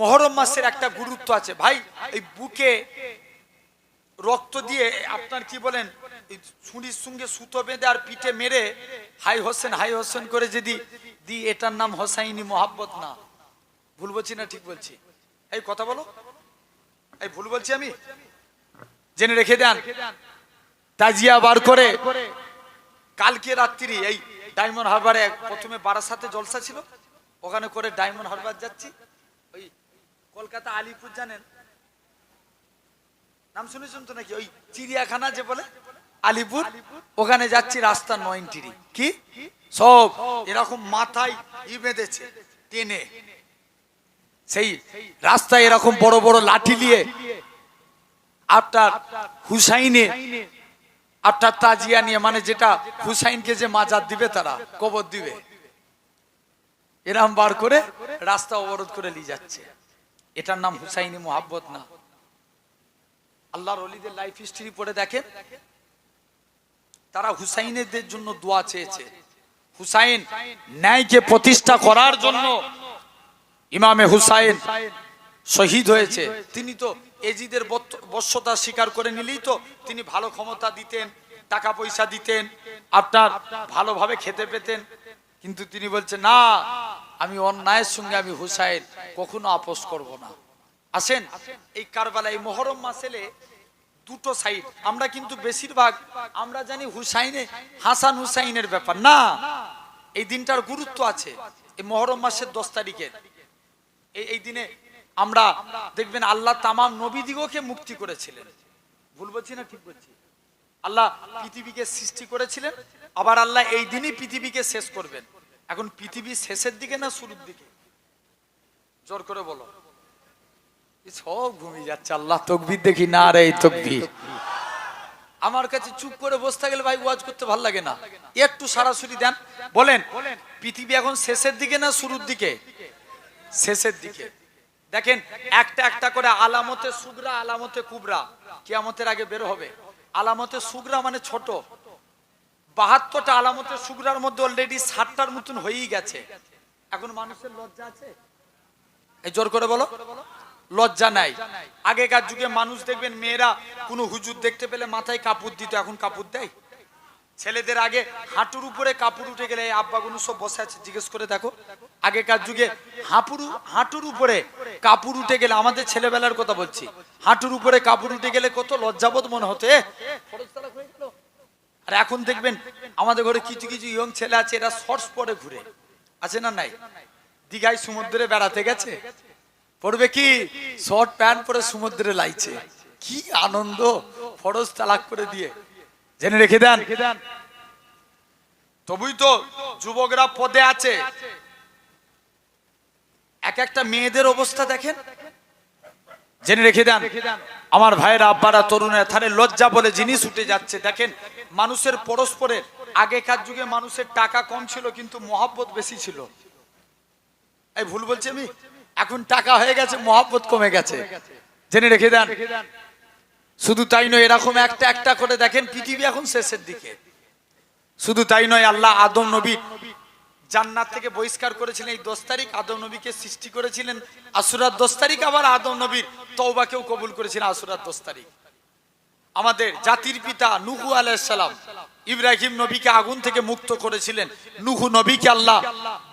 মহরম মাসের একটা গুরুত্ব আছে। ভাই, এই বুকে রক্ত দিয়ে আপনার কি বলেন ছুরির সঙ্গে সুতো বেঁধে আর পিঠে মেরে হাই হোসেন হাই হোসেন করে যদি দি এটার নাম হোসাইনি মোহাব্বত না। ভুল বলছি না, ঠিক বলছি? এই কথা বলো। এই ভুল বলছি আমি? জেনে রেখে দেন। তাজিয়া বার করে কালকে রাত্রি, এই ডায়মন্ড হারবারে প্রথমে বারাসাতে জলসা ছিল, ওখানে করে ডায়মন্ড হারবার যাচ্ছি। কলকাতা আলিপুর জানেন? নাম শুনেছেন তো নাকি? ওই চিড়িয়াখানা যে বলে? আলিপুর? ওখানে যাচ্ছি রাস্তা নয়নটিরি কি? সব। এরকম মাথায় বেঁধেছে, টেনে। সেই রাস্তায় এরকম বড় বড় লাঠি নিয়ে আপনার হুসাইনে আপনার তাজিয়া নিয়ে মানে যেটা হুসাইনকে যে মাজার দিবে তারা, কবর দিবে। এরাম বার করে রাস্তা অবরোধ করে নিয়ে যাচ্ছে। এটার নাম হুসাইনি মোহাব্বত না। আল্লাহর অলিদের লাইফ হিস্ট্রি পড়ে দেখেন। তারা হুসাইনের জন্য দোয়া চেয়েছে। হুসাইন ন্যায়কে প্রতিষ্ঠা করার জন্য ইমামে হুসাইন শহীদ হয়েছে। তিনি তো এজিদের বশ্যতা স্বীকার করে নিলেই তো তিনি ভালো ক্ষমতা দিতেন, টাকা পয়সা দিতেন, আপনার ভালোভাবে খেতে পেতেন। কিন্তু তিনি বলছেন না আমি অন্যায়ের সঙ্গে আমি হুসাইন কখনো আপোষ করব না। আসেন, এই কারবালা এই মহরম মাসেলে দুটো সাইড। আমরা কিন্তু বেশিরভাগ, আমরা জানি হুসাইনে হাসান হুসাইনের ব্যাপার। না, এই দিনটার গুরুত্ব আছে। এই মহরম মাসের দশ তারিখের। এই এই দিনে আমরা দেখবেন আল্লাহ তামাম নবীদিগকে মুক্তি করেছিলেন। ভুল বলছি না ঠিক বলছি? আল্লাহ পৃথিবীকে সৃষ্টি করেছিলেন, আবার আল্লাহ এই দিনই পৃথিবীকে শেষ করবেন। এখন পৃথিবী শেষের দিকে না শুরুর দিকে? জোর করে বলো। সব ঘুমিয়ে যাচ্ছে, আল্লাহ তকবির দেখি। না রে তকবির। আমার কাছে চুপ করে বসতে গেলে ভাই ওয়াজ করতে ভালো লাগে না। একটু সরাসরি দেন। বলেন, পৃথিবী এখন শেষের দিকে না শুরুর দিকে? শেষের দিকে। দেখেন, একটা একটা করে আলামতে সুগরা, আলামতে কুবরা। কিয়ামতের আগে বের হবে। আলামতে সুগরা মানে ছোট। বাহাত্তরটা আলামতে সুগরার মধ্যে অলরেডি ষাটটার মতন হয়েই গেছে। এখন মানুষের লজ্জা আছে? এই জোর করে বলো। লজ্জা নাই। আগেকার যুগে মানুষ দেখবেন, মেয়েরা কোনো হুজুর দেখতে পেলে মাথায় কাপড় দিত, এখন কাপড় দেয়? ছেলেদের আগে হাঁটুর উপরে কাপড় উঠে গেলে এই আব্বাগুলো সব বসে আছে, জিজ্ঞেস করে দেখো। আগেকার যুগে হাঁপুর, হাঁটুর উপরে কাপড় উঠে গেলে, আমাদের ছেলেবেলার কথা বলছি, হাঁটুর উপরে কাপড় উঠে গেলে কত লজ্জাবোধ মনে হতো এ, খরচ তালাক হয়ে গেল। আর এখন দেখবেন আমাদের ঘরে কিছু কিছু ইয়ং ছেলে আছে, এরা শর্টস পরে ঘুরে। আছে না নাই? দীঘায় সমুদ্রে বেড়াতে গেছে? পড়বে কি? শর্ট প্যান্ট পরে সমুদ্রে লাইছে। কি আনন্দ! ফরজ তালাক করে দিয়ে। জেনে রেখে দেন। তবুই তো যুবকরা পদে আছে। এক একটা মেয়েদের অবস্থা দেখেন। জেনে রেখে দেন, আমার ভাইয়েরা আব্বারা তরুণের থারে লজ্জা বলে জিনিস উঠে যাচ্ছে। দেখেন, মানুষের পরস্পরের, আগেকার যুগে মানুষের টাকা কম ছিল, কিন্তু মহাব্বত বেশি ছিল। এই ভুল বলছি আমি? এখন টাকা হয়ে গেছে, মহাব্বত কমে গেছে। জেনে রেখে দেন। শুধু তাই নয়, এরকম একটা একটা করে দেখেন, পৃথিবী এখন শেষের দিকে। শুধু তাই নয়, আল্লাহ আদম নবী জান্নাত থেকে বহিষ্কার করেছিলেন। এই দশ তারিখ আদম নবীকে সৃষ্টি করেছিলেন। আসুরার দশ তারিখ আবার আদম নবীর। তৌবাকেও কবুল করেছিলেন আসুরার দশ তারিখ। আমাদের জাতির পিতা নুহু আলাইসালাম ইব্রাহিম নবীকে আগুন থেকে মুক্ত করেছিলেন। নুহু নবীকে আল্লাহ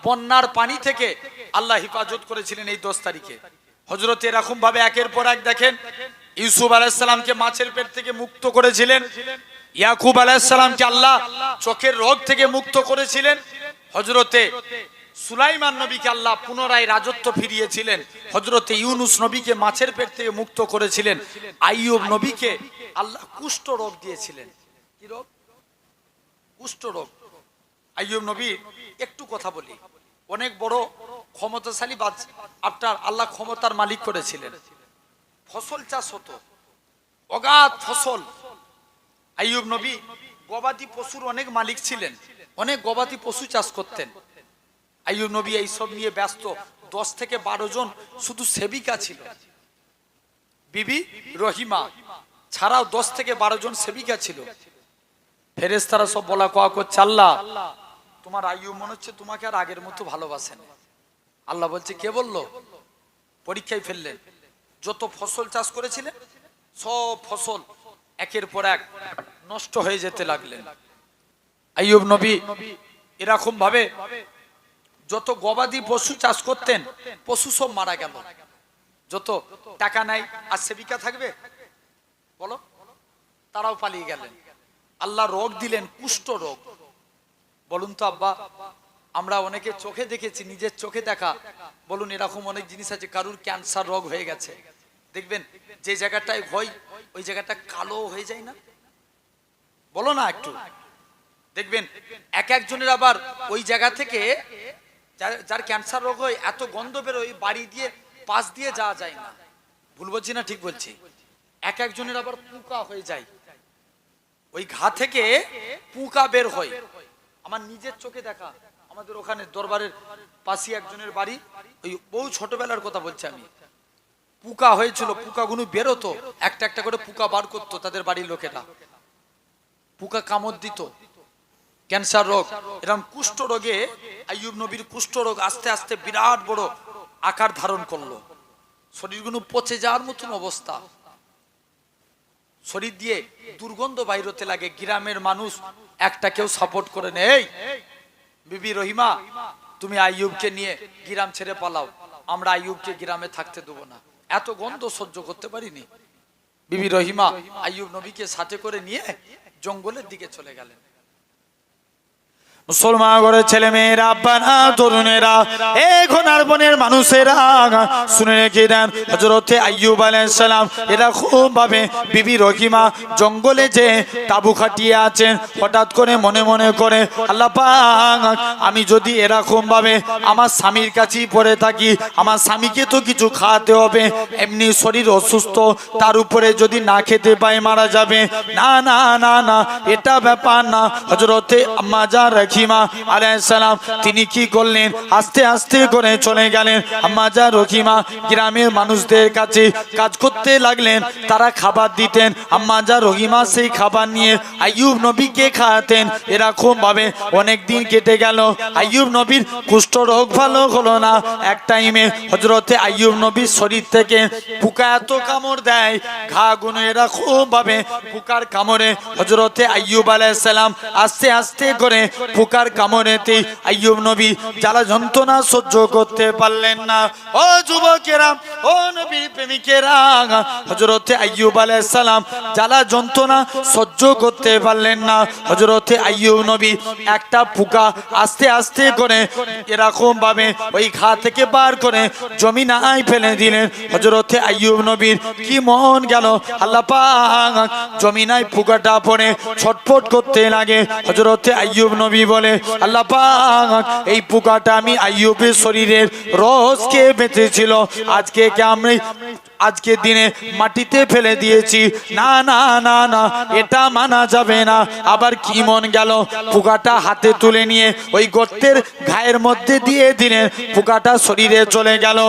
বন্যার পানি থেকে আল্লাহ হেফাজত করেছিলেন এই দশ তারিখে। হজরত এরকম ভাবে একের পর এক দেখেন, ইউসুফ আলাইসালামকে মাছের পেট থেকে মুক্ত করেছিলেন। ইয়াকুব আলাইসালামকে আল্লাহ চোখের রোগ থেকে মুক্ত করেছিলেন। হজরতে সুলাইমান নবীকে আল্লাহ পুনরায় রাজত্ব ফিরিয়েছিলেন। হজরতে ইউনুস নবীকে মাছের পেট থেকে মুক্ত করেছিলেন। আইয়ুব নবীকে আল্লাহ কুষ্ঠ রোগ দিয়েছিলেন। কি রোগ? কুষ্ঠ রোগ। আইয়ুব নবী, একটু কথা বলি। অনেক বড় ক্ষমতাশালী বাদ, আপনার আল্লাহ ক্ষমতার মালিক করেছিলেন। ফসল চাষ হতো। অগাধ ফসল। আইয়ুব নবী, গবাদি পশুর অনেক মালিক ছিলেন। অনেক গবাদি পশু চাষ করতেন। আইয়ুব নবী এইসব নিয়ে ব্যস্ত। দশ থেকে বারো জন শুধু সেবিকা ছিল। বিবি রহিমা ছাড়াও দশ থেকে বারো জন সেবিকা ছিল। ফেরেস্তারা সব বলা কোয়া করছে, আল্লাহ, তোমার আইয়ুব মনে হচ্ছে তোমাকে আর আগের মতো ভালোবাসেন আল্লাহ বলছে, কে বলল? পরীক্ষায় ফেললেন। যত ফসল চাষ করেছিলেন, সব ফসল একের পর এক নষ্ট হয়ে যেতে লাগলেন। আইয়ুব নবী এরকম ভাবে যত গবাদি পশু চাষ করতেন, পশু সব মারা গেল। যত টাকা নাই, আর সেবিকা থাকবে? বলো। তারাও পালিয়ে গেলেন। আল্লাহ রোগ দিলেন, কুষ্ঠ রোগ। বলুন তো আব্বা, আমরা অনেকে চোখে দেখেছি, নিজের চোখে দেখা। বলুন, এরকম অনেক জিনিস আছে, কারুর ক্যান্সার রোগ হয়ে গেছে। দেখবেন, যে জায়গাটায় হয় ওই জায়গাটা কালো হয়ে যায় না? বলো না একটু। দেখবেন, এক একজনের আবার ওই জায়গা থেকে যার- যার ক্যান্সার রোগ হয়, এত গন্ধ বেরোয় বাড়ি দিয়ে, পাশ দিয়ে যাওয়া যায় না। ভুল বলছি না ঠিক বলছি? এক একজনের আবার পুকা হয়ে যায়। ওই ঘা থেকে পুকা বের হয়। আমার নিজের চোখে দেখা। আমাদের ওখানে দরবারের পাশে একজনের বাড়ি, ওই বহু ছোটবেলার কথা বলছি আমি। পুকা হয়েছিল, পুকাগুলো বেরোতো। একটা একটা করে পুকা বার করতো তাদের বাড়ির লোকেরা। পুকা কামড় দিত। ক্যান্সার রোগ। এরকম কুষ্ঠ রোগে আইয়ুব নবীর কুষ্ঠ রোগ আস্তে আস্তে বিরাট বড় আকার ধারণ করল। শরীরগুলো পচে যাওয়ার মতন অবস্থা। শরীর দিয়ে দুর্গন্ধ বাইর হতে লাগে, গ্রামের মানুষ একটা কেউ সাপোর্ট করে নেই বিবি রহিমা, তুমি আইয়ুবকে নিয়ে গ্রাম ছেড়ে পালাও, আমরা আইয়ুবকে গ্রামে থাকতে দেবো না। এত গন্ধ সহ্য করতে পারিনি। বিবি রহিমা আইয়ুব নবীকে সাথে করে নিয়ে জঙ্গলের দিকে চলে গেলেন। মুসলমান ঘরের ছেলে মেয়েরা আব্বারা তরুণেরা এই ঘনার বনের মানুষেরা, শুনে রেখে দেন হজরতে আইয়ুব আলাইসালাম এরা খুব ভাবে বিবি রহিমা জঙ্গলে যে তাবু খাটিয়ে আছেন, হঠাৎ করে মনে মনে করে, আল্লাহ আমি যদি এরকম ভাবে আমার স্বামীর কাছেই পড়ে থাকি, আমার স্বামীকে তো কিছু খাওয়াতে হবে, এমনি শরীর অসুস্থ, তার উপরে যদি না খেতে পাই মারা যাবে। না না না না, এটা ব্যাপার না। হজরতে আম্মাজা রহিমা আলাইসালাম তিনি কি করলেন? আস্তে আস্তে করে চলে গেলেন। আম্মাজা রহিমা, গ্রামের মানুষদের কাছে কাজ করতে লাগলেন, তারা খাবার দিতেন। আম্মাজা রহিমা, সেই খাবার নিয়ে আইয়ুব নবীকে খাওয়াতেন। এরকম ভাবে অনেক দিন কেটে গেল। আইয়ুব নবীর কুষ্ঠ রোগ ভালো হলো না। এক টাইমে হজরতে আইয়ুব নবীর শরীর থেকে পোকা এত কামড় দেয়, ঘা গুনো এরকম ভাবে পোকার কামড়ে হজরতে আইয়ুব আলাইসালাম আস্তে আস্তে করে পোকার কামড়েতে আইয়ুব নবী জ্বালা যন্ত্রণা সহ্য করতে পারলেন না। ও যুবকেরা, ও নবীর প্রেমিকেরা হজরতে আইয়ুব আলাইসালাম জ্বালা যন্ত্রণা সহ্য করতে পারলেন না। হজরতে আইয়ুব নবী একটা পোকা আস্তে আস্তে করে এরকম ভাবে ওই ঘা থেকে বার করে জমিনায় ফেলে দিলেন। হজরতে আইয়ুব নবীর কি মন গেল? আল্লাহ পাক জমিনায় পোকাটা পড়ে ছটফট করতে লাগে। হজরতে আইয়ুব নবী বলে আল্লাহ পাক এই পোকাটা আমি আইয়ুবের শরীরের রস কে বেঁচেছিল আজকে কে আমি আজকে দিনে মাটিতে ফেলে দিয়েছি। না না না না, এটা মানা যাবে না। আবার কি মন গেল পোকাটা হাতে তুলে নিয়ে ওই গর্তের ঘায়ের মধ্যে দিয়ে দিনে পোকাটা শরীরে চলে গেল।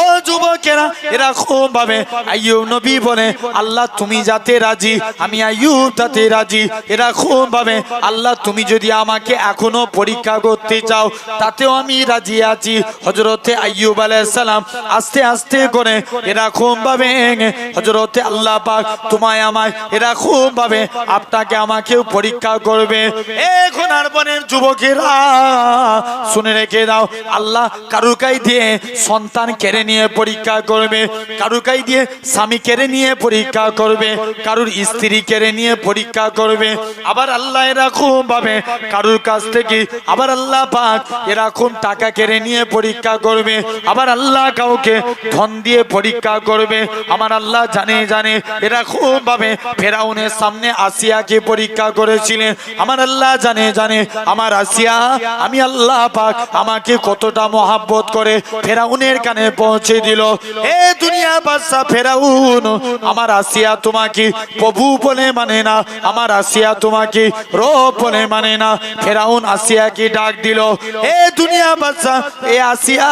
ও যুবকেরা, এরা খুব ভাবে, আইয়ুব নবী বলে, আল্লাহ তুমি যাতে রাজি, আমি আইয়ুব তাতে রাজি। এরা খুব ভাবে, আল্লাহ তুমি যদি আমাকে এখনও পরীক্ষা করতে চাও, তাতেও আমি রাজি আছি। হজরতে আইয়ুব আলাইহিস সালাম আস্তে আস্তে করে এরকম ভাবে হজরতে আল্লাহ পাক তোমায় আমায় এরকম ভাবে আপনাকে আমাকেও পরীক্ষা করবে। এখন আর বনের যুবকেরা, শুনে রেখে দাও, আল্লাহ কারুকাই দিয়ে সন্তান কেড়ে নিয়ে পরীক্ষা করবে কারুকাই দিয়ে স্বামী কেড়ে নিয়ে পরীক্ষা করবে, কারুর স্ত্রী কেড়ে নিয়ে পরীক্ষা করবে। আবার আল্লাহ এরকম ভাবে কারুর কাছ থেকে, আবার আল্লাহ পাক এরকম টাকা কেড়ে নিয়ে পরীক্ষা করবে, আবার আল্লাহ কাউকে ধন দিয়ে পরীক্ষা করবে। আমার আল্লাহ জানে জানে। এরকম ভাবে ফেরাউনের সামনে আসিয়াকে পরীক্ষা করেছিলেন। আমার আল্লাহ জানে জানে। আমার আসিয়া, আমি আল্লাহ পাক আমাকে কতটা মহাব্বত করে ফেরাউনের কানে পৌঁছে দিল। এ দুনিয়া বাদশা ফেরাউন, আমার আসিয়া তোমাকে প্রভু বলে মানে না। আমার আসিয়া তোমাকে রব বলে মানে না। ফেরাউন আসিয়াকে ডাক দিল এ দুনিয়া বাদশা, এ আসিয়া,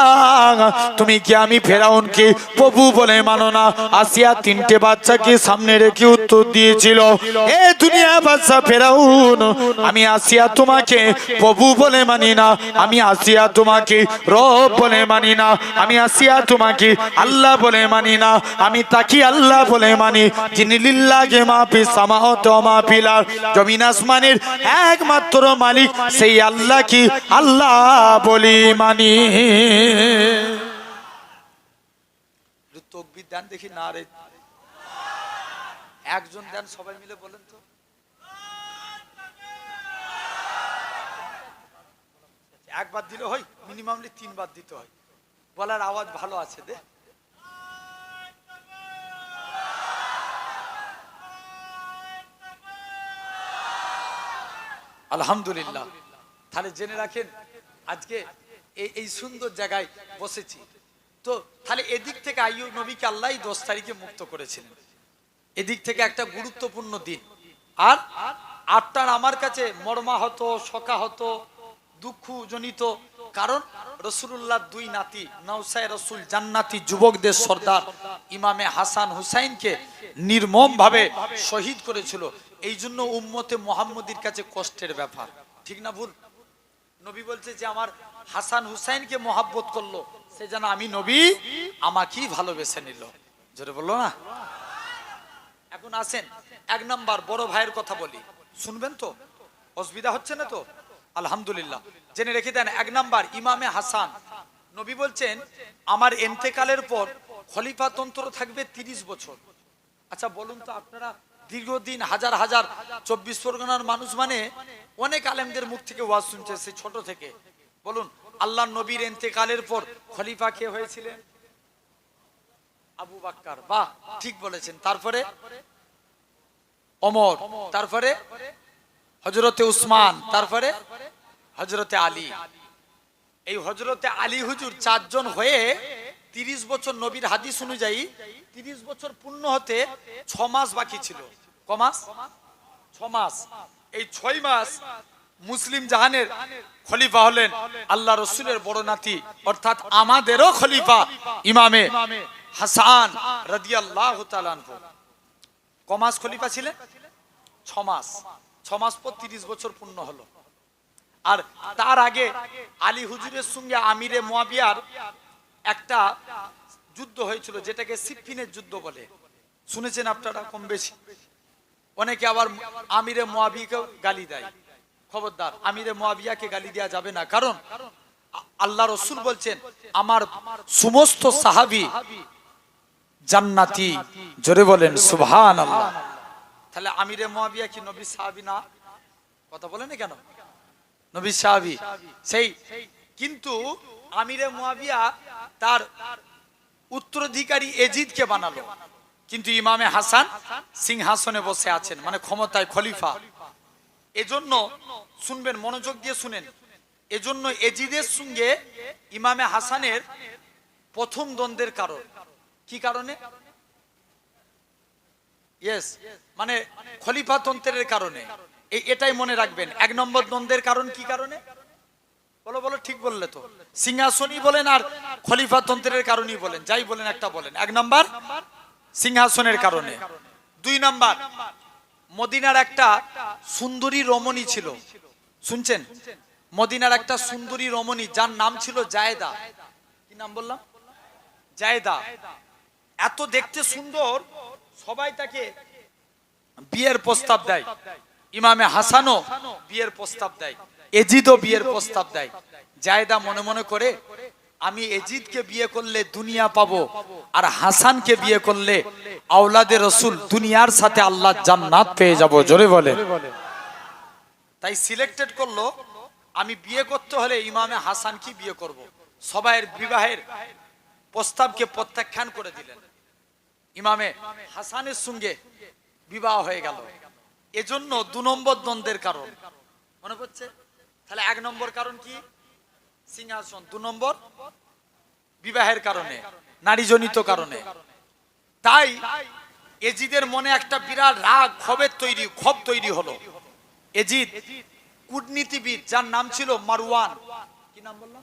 তুমি কি আমি ফেরাউনকে প্রভু বলে মানো? কেননা আসিয়া তিনটে বাচ্চাকে সামনে রেখে উত্তর দিয়েছিল, এ দুনিয়া বাচ্চা ফেরাউন, আমি আসিয়া তোমাকে প্রভু বলে মানি না, আমি আসিয়া তোমাকে রব বলে মানি না, আমি আসিয়া তোমাকে আল্লাহ বলে মানি না, আমি তাকি আল্লাহ বলে মানি, যিনি লিল্লাহে মাফি সামাওয়াত ওয়া মা ফিল আরদ। জমিন আসমানের একমাত্র মালিক সেই আল্লাহ কি আল্লাহ বলি মানি দেন দেখি না রে। একজন দেন, সবাই মিলে বলেন তো। একবার দিলে হয় মিনিমামলি তিনবার দিতে হয়। বলার আওয়াজ ভালো আছে দে। আলহামদুলিল্লাহ। তাহলে জেনে রাখেন, আজকে এই সুন্দর জায়গায় বসেছি। তো তাহলে এদিক থেকে আইয়ুব নবীকে আল্লাহ দশ তারিখে মুক্ত করেছিলেন। এদিক থেকে একটা গুরুত্বপূর্ণ দিন। আর আটটার আমার কাছে মর্মাহত দুঃখ জনিত কারণ রসুল্লাহ দুই নাতি নৌসাই রসুল জান্নাতি যুবকদের সর্দার ইমামে হাসান হুসাইনকে নির্মম ভাবে শহীদ করেছিল। এই জন্য উম্মতে মোহাম্মদীর কাছে কষ্টের ব্যাপার। ঠিক না ভুল? নবী বলছে যে, আমার হাসান হুসাইনকে মহাব্বত করল, সে যেন আমি নবী, আমাকেই ভালোবেসে নিল। জোরে বলল না? এখন আসেন, এক নাম্বার বড় ভাইয়ের কথা বলি। শুনবেন তো? অসুবিধা হচ্ছে না তো? আলহামদুলিল্লাহ। জেনে রেখে দেন, এক নাম্বার ইমামে হাসান। নবী বলছেন, আমার এন্তেকালের পর খলিফাতন্ত্র থাকবে তিরিশ বছর। আচ্ছা বলুন তো আপনারা, দীর্ঘদিন হাজার হাজার চব্বিশ পরগনার মানুষ মানে অনেক আলেমদের মুখ থেকে ওয়াজ শুনছে, সে ছোট থেকে। বলুন, আল্লাহ নবীর এন্তেকালের পর খলিফা কে হয়েছিলেন? আবু বাক্কার, বাহ, ঠিক বলেছেন। তারপরে? অমর, তারপরে? হজরতে উসমান, তারপরে? হজরতে আলী। এই হজরতে আলী হুজুর চারজন হয়ে তিরিশ বছর নবীর হাদিস অনুযায়ী তিরিশ বছর পূর্ণ হতে ছ মাস বাকি ছিল। ক মাস? ছ মাস। এই ছয় মাস মুসলিম জাহানের খলিফা হলেন আল্লাহ রসুলের বড় নাতি, অর্থাৎ আমাদেরও খলিফা ইমামে হাসান রাদিয়াল্লাহু আনহু। খলিফা ছিলেন? ছমাস। ছমাস পর তিরিশ বছর পূর্ণ হলো। আর তার আগে আলী হুজুরের সঙ্গে আমিরে মোয়াবিয়ার একটা যুদ্ধ হয়েছিল, যেটাকে সিফিনের যুদ্ধ বলে। শুনেছেন আপনারা? কম বেশি। অনেকে আবার আমিরে মোয়াবিয়াকে গালি দেয়। খবরদার, আমিরে মোয়াবিয়াকে গালি দেওয়া যাবে না। কারণ আল্লাহ রসুল বলছেন, আমার সমস্ত সাহাবি জান্নাতি। জোরে বলেন সুবহান আল্লাহ তাহলে আমিরে মোয়াবিয়া কি নবী সাহাবি না? কথা বলেন কেন? নবী সাহাবি। সেই, কিন্তু আমিরে মুয়াবিয়া তার উত্তরাধিকারী এজিদকে বানালো। কিন্তু ইমামে হাসান সিংহাসনে বসে আছেন মানে ক্ষমতায় খলিফা। এজন্য শুনবেন, মনোযোগ দিয়ে শুনেন। এজন্য এজিদের সঙ্গে ইমামে হাসানের প্রথম দ্বন্দ্বের কারণ। কি কারণে? ইয়েস মানে খলিফাতন্ত্রের কারণে। এই এটাই মনে রাখবেন। এক নম্বর দ্বন্দ্বের কারণ কি কারণে? বলো বলো, ঠিক বললে তো। সিংহাসনই বলেন আর খলিফাতন্ত্রের কারণেই বলেন। যাই বলেন, একটা বলেন। এক নম্বর, সিংহাসনের কারণে। দুই নাম্বার মদিনার একটা সুন্দরী রমণী ছিল। শুনছেন? মদিনার একটা সুন্দরী রমণী, যার নাম ছিল জায়দা। কি নাম বললাম? জায়দা। এত দেখতে সুন্দর, সবাই তাকে বিয়ের প্রস্তাব দেয়। ইমামে হাসানও বিয়ের প্রস্তাব দেয়। এজিদও বিয়ের প্রস্তাব দেয়। জায়দা মনে মনে করে, আমি এজিদকে বিয়ে করলে দুনিয়া পাবো, আর হাসানকে বিয়ে করলে আওলাদে রসুল দুনিয়ার সাথে আল্লাহ জান্নাত পেয়ে যাব জোরে বলে। তাই সিলেক্টেড করল আমি বিয়ে করতে হলে ইমামে হাসান কি বিয়ে করব। সবাইয়ের বিবাহের প্রস্তাবকে প্রত্যাখ্যান করে দিলেন। ইমামে হাসানের সঙ্গে বিবাহ হয়ে গেল। এজন্য দু নম্বর দ্বন্দ্বের কারণ। মনে পড়ছে? তাহলে এক নম্বর কারণ কি? সিংহাসন। দু নম্বর বিবাহের কারণে নারীজনিত কারণে। তাই এজিদের মনে একটা বিরাট রাগ, ক্ষোভের তৈরি, ক্ষোভ তৈরি হলো। এজিদ কূটনীতিবিদ, যার নাম ছিল মারওয়ান। কি নাম বললাম?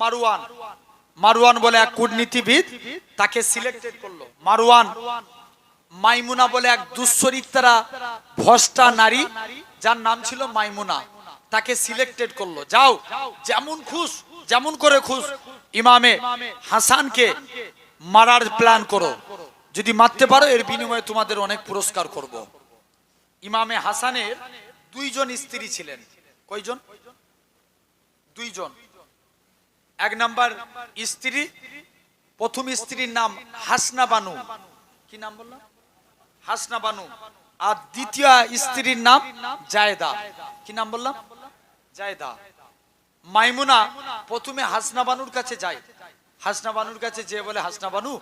মারওয়ান। মারওয়ান বলে এক কূটনীতিবিদ, তাকে সিলেক্টেড করল। মারওয়ান মাইমুনা বলে এক দুশ্চরিত্রা ভস্টা নারী, যার নাম ছিল মাইমুনা। তাকে সিলেক্টেড করল। যাও, যেমন খুশ, যেমন করে খুশ, ইমামে হাসানকে মারার প্ল্যান করো। যদি মারতে পারো, এর বিনিময়ে তোমাদের অনেক পুরস্কার করব। ইমামে হাসানের দুইজন স্ত্রী ছিলেন। কয়জন? দুইজন। এক নাম্বার স্ত্রী, প্রথম স্ত্রীর নাম হাসনা বানু। কি নাম বললাম? হাসনা বানু। আর দ্বিতীয় স্ত্রীর নাম জায়দা। কি নাম বললাম? জায়দা। মাইমুনা প্রথমে হাসনা বানুর কাছে যায়। হাসনা বানুর কাছে যে বলে, হাসনা বানু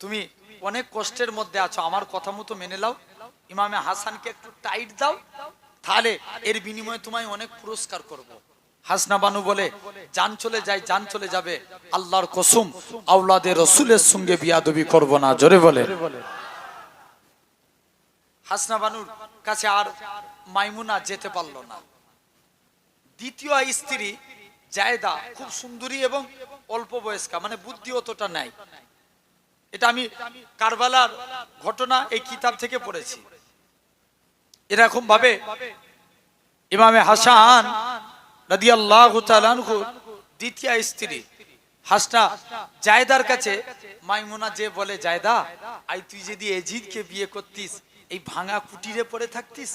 তুমি অনেক কষ্টের মধ্যে আছো, আমার কথা মতো মেনে নাও। ইমামে হাসানকে একটু টাইট দাও, তাহলে এর বিনিময়ে তোমায় অনেক পুরস্কার করব। হাসনা বানু বলে, জান চলে যায়, জান চলে যাবে, আল্লাহর কসুম আউলাদের রসুলের সঙ্গে বিয়াদবি করব না। জোরে বলে। হাসনা বানুর কাছে আর মাইমুনা যেতে পারল না। দ্বিতীয় স্ত্রী জায়দা খুব সুন্দরী এবং অল্প বয়স্কা মানে বুদ্ধি অতটা নাই। এটা আমি কারবালার ঘটনা এই কিতাব থেকে পড়েছি। এরকম ভাবে ইমামে হাসান রাদিয়াল্লাহু তাআলা আনহু, দ্বিতীয় স্ত্রী হাসনা জায়দার কাছে, মাইমুনা যে বলে, জায়দা, আই তুই যদি এজিদকে বিয়ে করতিস, এই ভাঙা কুটিরে পড়ে থাকতিস,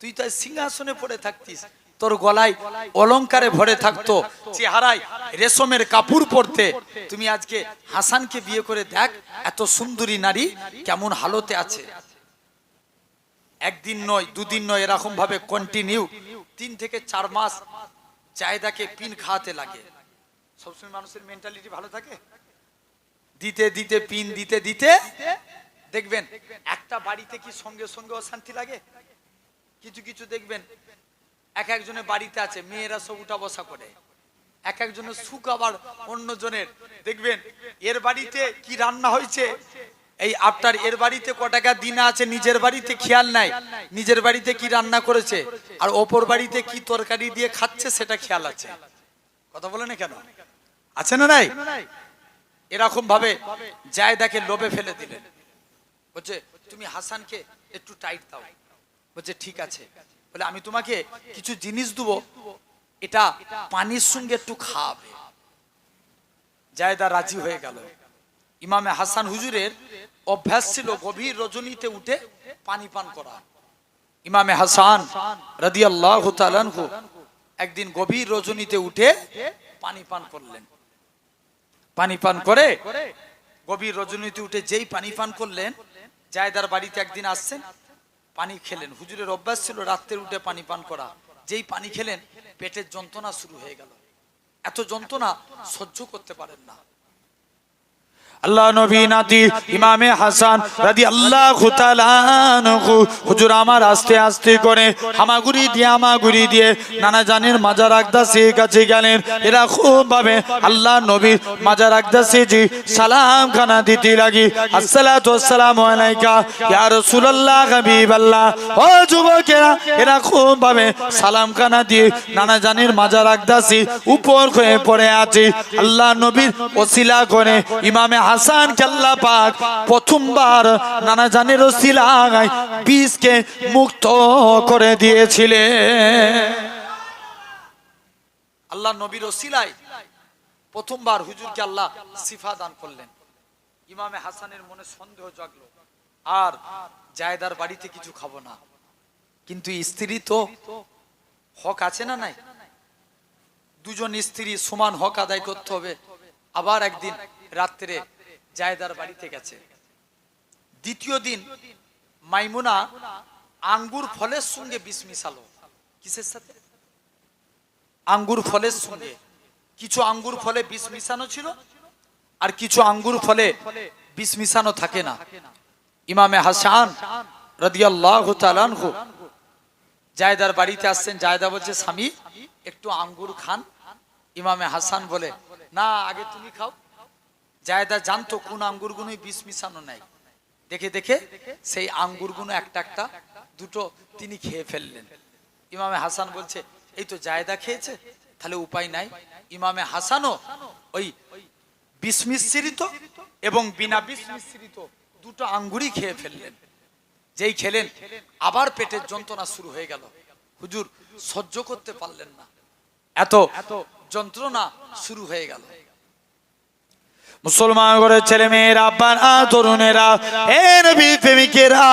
তুই তো সিংহাসনে পড়ে থাকতিস তোর গলায় অলংকারে ভরে থাকতো, চেহারায় রেশমের কাপড় পরতে। তুমি আজকে হাসানকে বিয়ে করে দেখ, এত সুন্দরী নারী কেমন হালতে আছে। একদিন নয়, দুদিন নয় এরকম ভাবে কন্টিনিউ তিন থেকে চার মাস চাহিদাকে পিন খাওয়াতে লাগে। সবসময় মানুষের মেন্টালিটি ভালো থাকে? দিতে দিতে পিন, দিতে দিতে দেখবেন একটা বাড়িতে কি সঙ্গে সঙ্গে অশান্তি লাগে? কিছু কিছু দেখবেন এক একজনের বাড়িতে আছে, মেয়েরা সব উঠা বসা করে। এক একজনের সুখ আবার অন্যজনের। দেখবেন, এর বাড়িতে কি রান্না হয়েছে? এই আপনার এর বাড়িতে ক টাকা দিনা আছে, নিজের বাড়িতে খেয়াল নাই। নিজের বাড়িতে কি রান্না করেছে? আর ওপর বাড়িতে কি তরকারি দিয়ে খাচ্ছে, সেটা খেয়াল আছে। কথা বলে না কেন? আছে না নাই? এরকম ভাবে জায়দাকে লোভে ফেলে দিলেন। বলছে, তুমি হাসানকে একটু টাইট দাও। বলছে, ঠিক আছে। বলে, আমি তোমাকে কিছু জিনিস দেবো, এটা পানির সঙ্গে একটু খাওয়াবে। জায়দা রাজি হয়ে গেল। ইমামে হাসান হুজুরের অভ্যাস ছিল গভীর রজনীতে উঠে পানি পান করা। ইমামে হাসান তাআলা আনহু একদিন গভীর রজনীতে উঠে পানি পান করলেন। পানি পান করে গভীর রজনীতে উঠে যেই পানি পান করলেন, জায়দার বাড়িতে একদিন আসছেন পানি খেলেন। হুজুরের অভ্যাস ছিল রাত্রে উঠে পানি পান করা। যেই পানি খেলেন, পেটের যন্ত্রণা শুরু হয়ে গেল। এত যন্ত্রণা সহ্য করতে পারেন না। আল্লাহ নবী নাতি ইমামে হাসান রাদি আল্লাহ হুজুর আমার আস্তে আস্তে করে হামাগুড়ি দিয়ে হামাগুড়ি দিয়ে নানা জানের মাজার আকদাসি কাছে গেলেন। এরা খুব ভাবে আল্লাহ নবী মাজার আকদাসি জি সালাম খানা দিতে লাগি। আসসালামু আলাইকা ইয়া রাসূলুল্লাহ হাবিবাল্লাহ। ও যুবকেরা, এরা খুব ভাবে সালাম খানা দিয়ে নানা জানের মাজার আকদাসি উপর হয়ে পড়ে আছে। আল্লাহ নবীর ওসিলা করে ইমামে হাসান কেল্লা পাক প্রথমবার নানা জানের ওসিলায় বীজকে মুক্ত করে দিয়েছিলেন আল্লাহ নবীর ওসিলায় প্রথমবার হুজুরকে আল্লাহ সিফা দান করলেন। ইমামে হাসানের মনে সন্দেহ জাগলো, আর জায়দার বাড়িতে কিছু খাব না। কিন্তু স্ত্রী তো হক আছে না নাই? দুজন স্ত্রী সমান হক আদায় করতে হবে। আবার একদিন রাত্রে জায়দার বাড়িতে গেছে। দ্বিতীয় দিন মাইমুনা আঙ্গুর ফলের সঙ্গে বিষ মিশালো। কিসের সাথে? আঙ্গুর ফলের সঙ্গে। কিছু আঙ্গুর ফলে বিষ মিশানো ছিল আর কিছু আঙ্গুর ফলে বিষ মিশানো থাকে না। ইমামে হাসান রাদিয়াল্লাহু জায়দার বাড়িতে আসছেন। জায়দা বলছে, স্বামী, একটু আঙ্গুর খান। ইমামে হাসান বলে, না, আগে তুমি খাও। জায়দা জানতো কোন আঙ্গুরগুলোই বিষ মিশানো নাই। দেখে দেখে সেই আঙ্গুরগুলো একটা একটা দুটো তিনি খেয়ে ফেললেন। ইমামে হাসান বলছে, এই তো জায়দা খেয়েছে, তাহলে উপায় নাই। ইমামে হাসানও ওই বিষ মিশ্রিত এবং বিনা বিষ মিশ্রিত দুটো আঙ্গুরই খেয়ে ফেললেন। যেই খেলেন, আবার পেটের যন্ত্রণা শুরু হয়ে গেল। হুজুর, সহ্য করতে পারলেন না। এত যন্ত্রণা শুরু হয়ে গেল। মুসলমান ঘরের ছেলে মেয়েরা আব্বারা তরুণেরা, এ নবী প্রেমিকেরা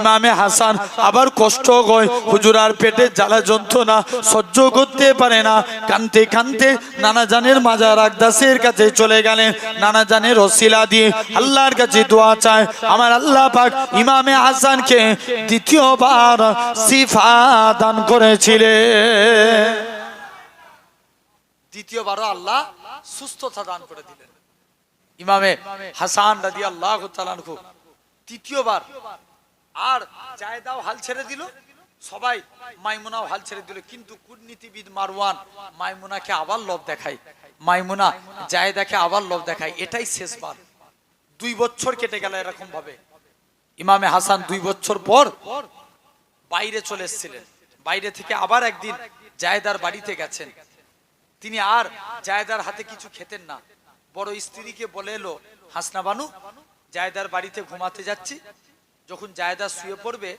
ইমামে হাসান আবার কষ্ট হয় হুজুরার পেটে জ্বালা যন্ত্রণা সহ্য করতে পারে না। কানতে কানতে নানা জানের মাজার আকদাসের কাছে চলে গেলেন। নানা জানের রসিলা দিয়ে আল্লাহর কাছে দোয়া চায়। আমার আল্লাহ পাক ইমামে হাসানকে দ্বিতীয়বার সিফা দান করেছিলেন। দ্বিতীয়বারও আল্লাহ সুস্থতা দান করে দিলেন। ইমামে হাসান রাদি আল্লাহ তৃতীয়বার আর জায়দাও হাল ছেড়ে দিল। সবাই মাইমুনাও হাল ছেড়ে দিল। কিন্তু কূটনীতিবিদ মারওয়ান মাইমুনাকে আবার লোভ দেখায়। মাইমুনা জায়দাকে আবার লোভ দেখায়। এটাই শেষবার। দুই বছর কেটে গেল এরকম ভাবে ইমামে হাসান দুই বছর পর বাইরে চলে এসেছিলেন। বাইরে থেকে আবার একদিন জায়দার বাড়িতে গেছেন। তিনি আর জায়দার হাতে কিছু খেতেন না। বড় স্ত্রীকে বলে এলো, হাসনা বানু, জায়দার বাড়িতে ঘুমাতে যাচ্ছি। যখন জায়দা শুয়ে পড়বে,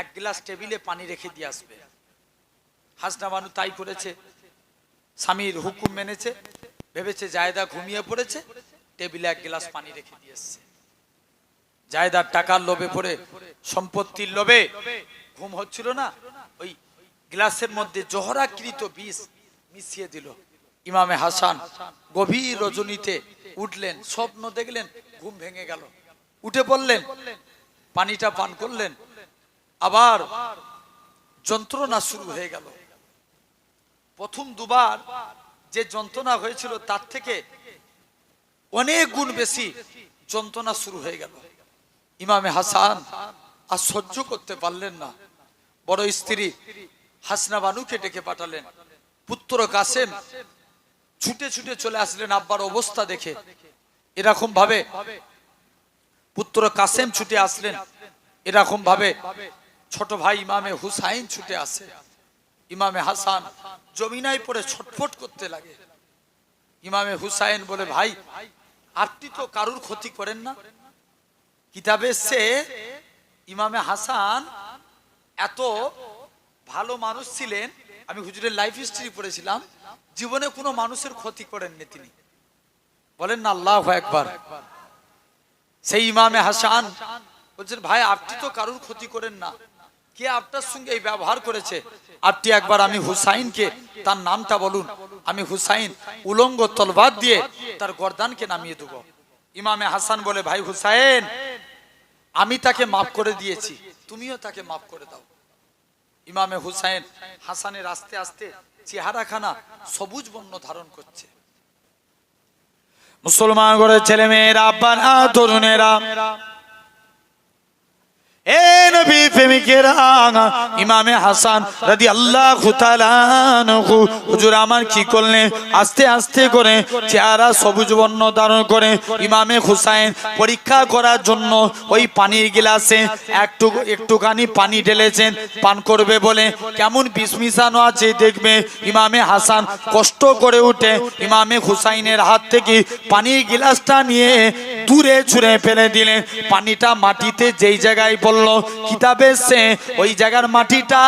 এক গ্লাস টেবিলে পানি রেখে দিয়ে আসবে। হাসনা বানু তাই করেছে। স্বামীর হুকুম মেনেছে। ভেবেছে জায়দা ঘুমিয়ে পড়েছে। টেবিলে এক গ্লাস পানি রেখে দিয়ে এসছে। জায়দার টাকার লোভে পড়ে, সম্পত্তির লোভে ঘুম হচ্ছিল না। ওই গ্লাসের মধ্যে জহরাকৃত বিষ মিশিয়ে দিল। ইমামে হাসান গভীর রজনীতে উঠলেন, স্বপ্ন দেখলেন, ঘুম ভেঙে গেল। উঠে পড়লেন পানিটা পান করলেন, আবার যন্ত্রণা শুরু হয়ে গেল। প্রথম দুবার যে যন্ত্রণা হয়েছিল, তার থেকে অনেক গুণ বেশি যন্ত্রণা শুরু হয়ে গেল। ইমামে হাসান আর সহ্য করতে পারলেন না। বড় স্ত্রী হাসনা বানুকে ডেকে পাঠালেন, পুত্র কাসেম ছুটে ছুটে চলে আসলেন আব্বার অবস্থা দেখে। এরকম ভাবে পুত্র কাসেম ছুটে আসলেন। এরকম ভাবে ছোট ভাই ইমামে হুসাইন ছুটে আসে। ইমামে হাসান জমিনায় পড়ে ছটফট করতে লাগে। ইমামে হুসাইন বলে, ভাই, আপনি তো কারুর ক্ষতি করেন না? কিতাবে সে ইমামে হাসান এত ভালো মানুষ ছিলেন আমি হুজুরের লাইফ হিস্ট্রি পড়েছিলাম। জীবনে কোনো মানুষের ক্ষতি করেননি তিনি। বলেন না, আল্লাহ একবার সেই ইমামে হাসান বলছেন, ভাই, আপনি তো কারুর ক্ষতি করেন না। কে আপনার সঙ্গে এই ব্যবহার করেছে? আপনি একবার আমি হুসাইনকে তার নামটা বলুন। আমি হুসাইন উলঙ্গ তলবাদ দিয়ে তার গর্দানকে নামিয়ে দেবো। ইমামে হাসান বলে, ভাই হুসাইন, আমি তাকে মাফ করে দিয়েছি। তুমিও তাকে মাফ করে দাও। ইমামে হুসাইন হাসানের আস্তে আস্তে চেহারা খানা সবুজ বর্ণ ধারণ করছে। মুসলমান ঘরের ছেলে মেয়েরা আব্বারা তরুণেরা এ ইমামে হাসান আল্লাহ আমার কি আস্তে আস্তে করে চেহারা সবুজ বর্ণ করে ইমামে হুসাইন পরীক্ষা করার জন্য ওই পানির গিলাসে একটু একটুখানি পানি ঢেলেছেন, পান করবে বলে। কেমন বিষ মিশানো আছে দেখবে ইমামে হাসান কষ্ট করে উঠে ইমামে হুসাইনের হাত থেকে পানির গিলাসটা নিয়ে দূরে ছুঁড়ে ফেলে দিলেন পানিটা মাটিতে যেই জায়গায় পড়ল, কিতাবে সে ওই জায়গার মাটিটা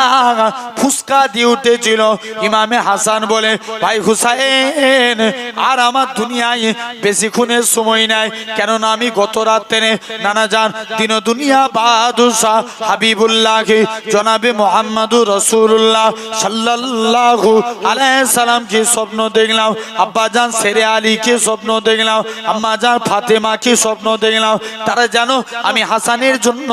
ফুসকা দিয়ে উঠেছিল। ইমামে হাসান বলে, ভাই হুসাইন, আর আমার দুনিয়ায় বেশিক্ষণের সময় নাই। কেননা আমি গত রাত্রে নানা যান দিন দুনিয়া বাদুসা হাবিবুল্লাহ জনাবে মোহাম্মদুর রসুল্লাহ সাল্লাল্লাহু আলাইহি সালামকে স্বপ্ন দেখলাম। আব্বা জান সেরে আলীকে স্বপ্ন দেখলাম। আম্মা জান, ফাতেমাকে স্বপ্ন দেখলাম। তারা জানো আমি হাসানের জন্য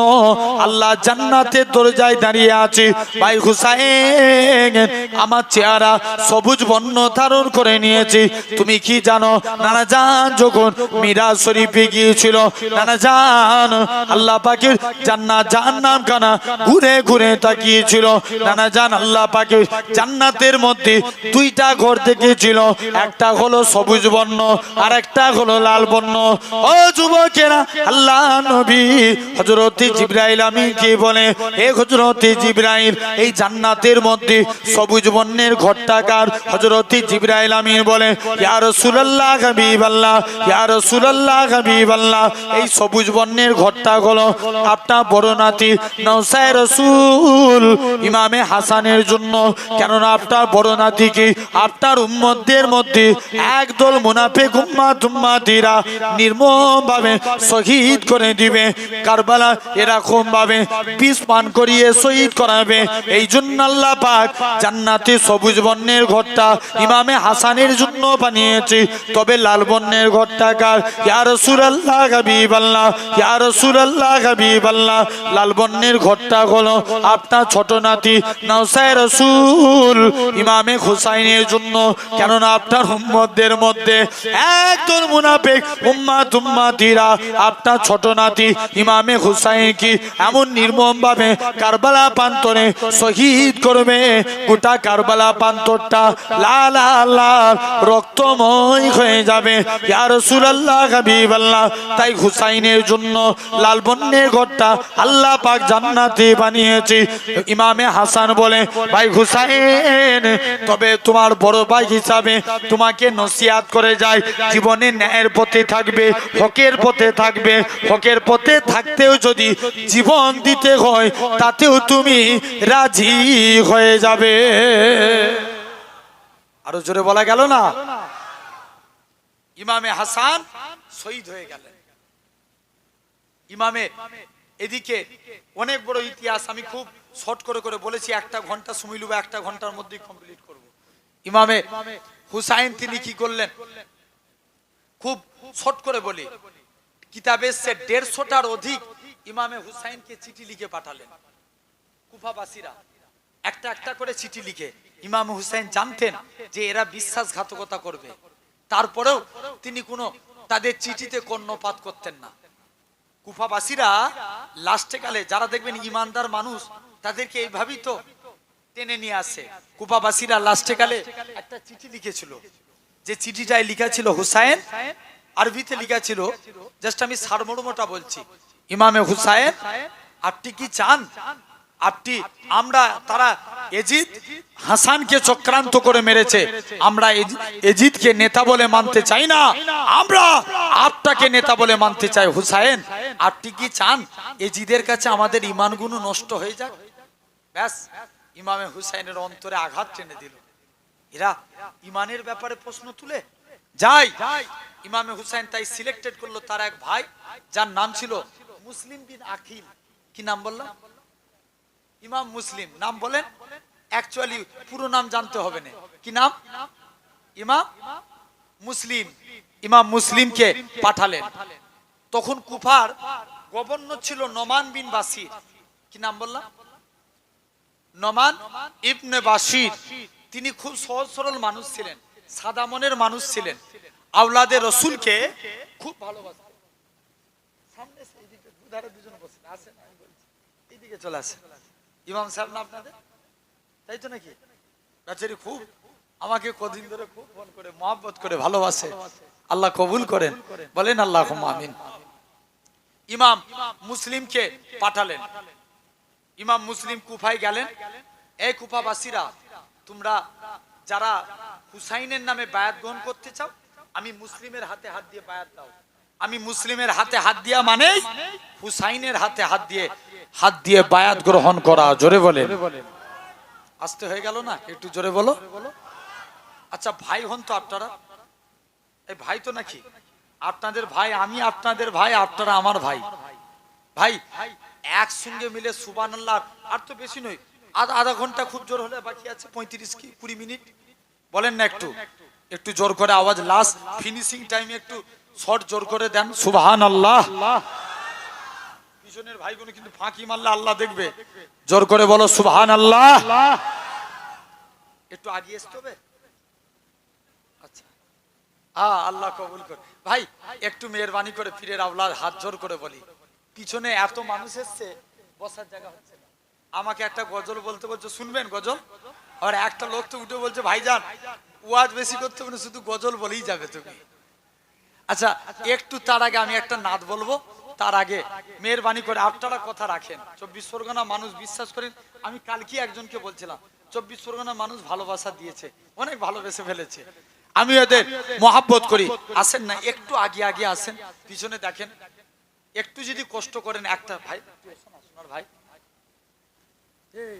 আল্লাহ জান্নাতের দরজায় দাঁড়িয়ে আছি। ভাই হুসাইন, আমার চেহারা সবুজ বর্ণ ধারণ করে নিয়েছি। তুমি কি জানো, নানা জান যখন মীরা শরীফে গিয়েছিল, নানা জান আল্লাহ পাখির জান্নাত জাহান্নাম খানা ঘুরে ঘুরে তাকিয়েছিল। নানা জান আল্লাহ পাখির জান্নাতের মধ্যে দুইটা ঘর দেখেছিল। একটা হলো সবুজ বর্ণ আর একটা হলো লাল বর্ণ। ও যুবকেরা, আল্লাহ নবী হযরত জিবরাইল আমি কি বলে? এ হজরতে জিব্রাইল, এই জান্নাতের মধ্যে সবুজ ঘরটাকার হজরতে জিব্রাইল আমিন বলে, ইয়া ইয়া রাসূলুল্লাহ, হাবিবাল্লাহ। এই সবুজ বর্ণের ঘরটা হলো আপনার বড় নাতি নওসায় রসুল ইমামে হাসানের জন্য, কেননা আপনার বড় নাতিকে আপনার উম্মতদের মধ্যে একদল মুনাফিক উম্মাত উম্মাতিরা নির্মম ভাবে শহীদ করে দিবে। কারবালা এরকম ভাবে পান করিয়ে শহীদ করাবে। এই জন্য আল্লাহ পাক জান্নাতে সবুজ বর্ণের ঘরটা ইমামে হাসানের জন্য বানিয়েছে। তবে লাল বর্ণের ঘরটা কার? ইয়া রাসূলুল্লাহ হাবিবাল্লাহ, ইয়া রাসূলুল্লাহ হাবিবাল্লাহ। লাল বর্ণের ঘরটা হলো আপনার ছোট নাতি নওসায় রসুল ইমামে হুসাইনের জন্য। কেননা আপনার উম্মতদের মধ্যে একদল মুনাফিক উম্মাত উম্মাতিরা আপনার ছোট নাতি ইমামে হুসাইন কি এমন নির্মম ভাবে কারবালা প্রান্তরে শহীদ করবে। গোটা কারবালা প্রান্তরটা লাল লাল রক্তময় হয়ে যাবে। ইয়া রাসূলুল্লাহ, হাবিবাল্লাহ। তাই হুসাইনের জন্য লাল বন্যের ঘরটা আল্লাহ পাক জান্নাতে বানিয়েছে। ইমামে হাসান বলে, ভাই হুসাইন, তবে তোমার বড় ভাই হিসাবে তোমাকে নসিহাত করে যায়। জীবনে ন্যায়ের পথে থাকবে হকের পথে থাকবে। হকের পথে থাকতেও যদি জীবন দিতে হয়, তাতেও তুমি রাজি হয়ে যাবে। আরও জোরে বলা গেল না? ইমামে হাসান শহীদ হয়ে গেলেন। ইমামে, এদিকে অনেক বড় ইতিহাস আমি খুব শর্ট করে করে বলেছি, একটা ঘণ্টা সময় নেব একটা ঘণ্টার মধ্যেই কমপ্লিট করব। ইমামে হুসাইন তিনি কি করলেন? খুব শর্ট করে বলি। কিতাবে সে দেড়শোটার অধিক ইমামে হুসাইনকে চিঠি লিখে পাঠালেন। কুফাবাসীরা একটা একটা করে চিঠি লিখে ইমাম হুসাইন জানতেন যে এরা বিশ্বাসঘাতকতা করবে। তারপরেও তিনি কোনো তাদের চিঠিতে কর্ণপাত করতেন না। কুফাবাসীরা লাস্টে কালে যারা দেখবেন ইমানদার মানুষ, তাদেরকে এইভাবেই তো টেনে নিয়ে আসে। কুফাবাসীরা লাস্টে কালে একটা চিঠি লিখেছিল। যে চিঠিটায় লিখা ছিল হুসাইন আরবিতে লিখা ছিল জাস্ট আমি সারমর্মটা বলছি ইমামে হুসাইন আপনি কি চান? আপনি আমরা তারা এজিদ হাসানকে চক্রান্ত করে মেরেছে আমরা এজি- এজিদকে নেতা বলে মানতে চাই না আমরা আপটাকে নেতা বলে মানতে চাই হুসাইন আপনি কি চান? এজিদের কাছে আমাদের ইমানগুলো নষ্ট হয়ে যাক? ব্যাস ইমামে হুসাইনের অন্তরে আঘাত টেনে দিল। এরা ইমানের ব্যাপারে প্রশ্ন তুলে? যাই। ইমামে হুসাইন তাই সিলেক্টেড করল তার এক ভাই, যার নাম ছিল মুসলিম বিন আখিল কি নাম বললাম ইমাম মুসলিম। নাম বলেন? অ্যাকচুয়ালি পুরো নাম জানতে হবে না। কি নাম? ইমাম মুসলিম। ইমাম মুসলিমকে পাঠালেন। তখন কুফার গভর্নর ছিল নমান বিন বাসির। কি নাম বললাম? নমান ইবনে বাসির। তিনি খুব সহজ সরল মানুষ ছিলেন, সাদা মনের মানুষ ছিলেন। আওলাদে রসুলকে খুব ভালোবাসতেন খুব, আমাকে ধরে খুব করে ভালোবাসে। আল্লাহ কবুল করেন। বলেন আল্লাহ আমিন। ইমাম মুসলিমকে পাঠালেন। ইমাম মুসলিম কুফায় গেলেন। এই কুফাবাসীরা তোমরা যারা হুসাইনের নামে বায়াত গ্রহণ করতে চাও আমি মুসলিমের হাতে হাত দিয়ে বায়াত দাও। আমি মুসলিমের হাতে হাত দিয়া মানে হুসাইনের হাতে হাত দিয়ে হাত দিয়ে বায়াত গ্রহণ করা। জোরে বলে আসতে হয়ে গেল না? একটু জোরে বলো। আচ্ছা ভাই হন তো আপনারা। এই ভাই তো নাকি? আপনাদের ভাই আমি আপনাদের ভাই আপনারা আমার ভাই। ভাই একসঙ্গে মিলে সুবান আর তো বেশি নয় আধা আধা ঘণ্টা খুব জোর হলে বাকি আছে পঁয়ত্রিশ কি, কুড়ি মিনিট। বলেন না একটু। একটু জোর করে আওয়াজ লাস্ট ফিনিশিং টাইমে একটু শর্ট জোর করে দেন। সুবহান আল্লাহ পিছনের ভাইগুলো কিন্তু ফাঁকি মারলে আল্লাহ দেখবে। জোর করে বলো সুবহান আল্লাহ একটু আগিয়ে আসতে আচ্ছা। আ আল্লাহ কবুল করে। ভাই, একটু মেহরবানি করে ফিরে আওলাদ হাত জোর করে বলি। পিছনে এত মানুষ এসছে, বসার জায়গা হচ্ছে। আমাকে একটা গজল বলতে বলছো, শুনবেন গজল? আর একটা লোক তো উঠে বলছে, ভাইজান, ওয়াজ বেশি করতে হবে শুধু গজল বলেই যাবে তুমি। আচ্ছা একটু তার আগে আমি একটা নাদ বলব। তার আগে মেহরবানি করে আপনারা কথা রাখেন। চব্বিশ পরগনা মানুষ বিশ্বাস করেন, আমি কালকে একজনকে বলছিলাম, চব্বিশ পরগনা মানুষ ভালোবাসা দিয়েছে, অনেক ভালোবেসে ফেলেছে। আমি ওদের মহাব্বত করি। আসেন না, একটু আগে আগে আসেন, পিছনে দেখেন। একটু যদি কষ্ট করেন, একটা ভাই, একটু এসো না, সোনার ভাই